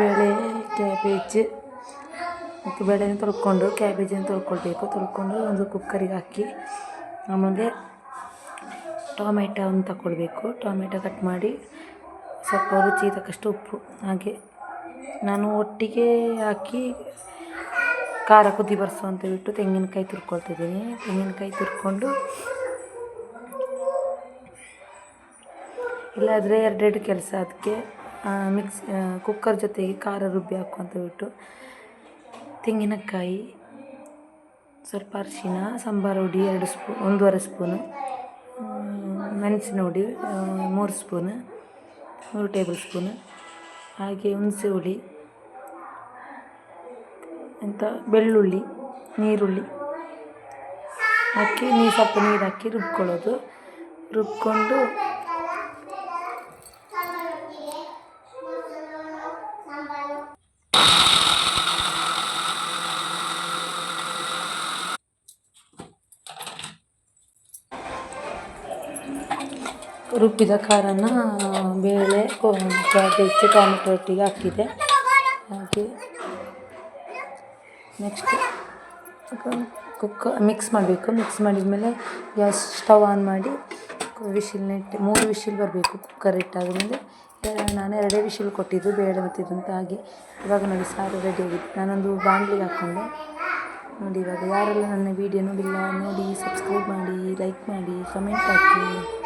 ಬೇಳೆ ಕ್ಯಾಬೇಜ್ ಮತ್ತು ಬೇಳೆನ ತೊಳ್ಕೊಂಡು ಕ್ಯಾಬೇಜನ್ನು ತೊಳ್ಕೊಳ್ಬೇಕು. ತೊಳ್ಕೊಂಡು ಒಂದು ಕುಕ್ಕರಿಗೆ ಹಾಕಿ, ಆಮೇಲೆ ಟೊಮೆಟೊವನ್ನು ತಗೊಳ್ಬೇಕು ಟೊಮೆಟೊ ಕಟ್ ಮಾಡಿ ಸ್ವಲ್ಪ ರುಚಿ ತಕ್ಕಷ್ಟು ಉಪ್ಪು, ಹಾಗೆ ನಾನು ಒಟ್ಟಿಗೆ ಹಾಕಿ ಖಾರ ಕುದಿ ಬರ್ಸು ಅಂತ ಬಿಟ್ಟು ತೆಂಗಿನಕಾಯಿ ತುರ್ಕೊಳ್ತಿದ್ದೀನಿ. ತೆಂಗಿನಕಾಯಿ ತುರ್ಕೊಂಡು ಇಲ್ಲಾದರೆ ಎರಡೆರಡು ಕೆಲಸ ಅದಕ್ಕೆ ಮಿಕ್ಸ್ ಕುಕ್ಕರ್ ಜೊತೆಗೆ ಖಾರ ರುಬ್ಬಿ ಹಾಕು ಅಂತ ಬಿಟ್ಟು ತೆಂಗಿನಕಾಯಿ, ಸ್ವಲ್ಪ ಅರಿಶಿನ, ಸಾಂಬಾರು ಹುಡಿ ಎರಡು ಸ್ಪೂ, ಒಂದೂವರೆ ಸ್ಪೂನು ಮೆಣಸಿನ ಹುಡಿ ಮೂರು ಸ್ಪೂನು, ಮೂರು ಟೇಬಲ್ ಸ್ಪೂನು, ಹಾಗೆ ಹುಣಸೆ ಹುಳಿ, ಎಂತ ಬೆಳ್ಳುಳ್ಳಿ, ನೀರುಳ್ಳಿ. ಹಾಕಿ ನೀರು ಸ್ವಲ್ಪ ನೀರು ಹಾಕಿ ರುಬ್ಕೊಳ್ಳೋದು. ರುಬ್ಕೊಂಡು ರುಬ್ಬಿದ ಖಾರನ ಬೇಳೆ ಕ್ಯಾಬೇಜ್ ಟೊಮೆಟೊ ಒಟ್ಟಿಗೆ ಹಾಕಿದೆ. ಹಾಗೆ ನೆಕ್ಸ್ಟ್ ಕುಕ್ಕ ಮಿಕ್ಸ್ ಮಾಡಬೇಕು. ಮಿಕ್ಸ್ ಮಾಡಿದ್ಮೇಲೆ ಗ್ಯಾಸ್ ಸ್ಟವ್ ಆನ್ ಮಾಡಿ ವಿಶಿಲ್ ನೆಟ್ಟು ಮೂರು ವಿಶಿಲ್ ಬರಬೇಕು ಕುಕ್ಕರ್ ಇಟ್ಟಾದ್ಮೇಲೆ. ನಾನು ಎರಡೇ ವಿಶಿಲ್ ಕೊಟ್ಟಿದ್ದು, ಬೇಳೆ ಮತ್ತಿದ್ದು ಅಂತ ಹಾಗೆ. ಇವಾಗ ನೋಡಿ ಸಾರು ರೆಡಿ ಆಗಿದೆ. ನಾನೊಂದು ಬಾಣಲಿಗೆ ಹಾಕ್ಕೊಂಡೆ ನೋಡಿ ಇವಾಗ ಯಾರೆಲ್ಲ ನನ್ನ ವೀಡಿಯೋ ನೋಡಿಲ್ಲ, ನೋಡಿ ಸಬ್ಸ್ಕ್ರೈಬ್ ಮಾಡಿ ಲೈಕ್ ಮಾಡಿ ಕಮೆಂಟ್ ಹಾಕಿ.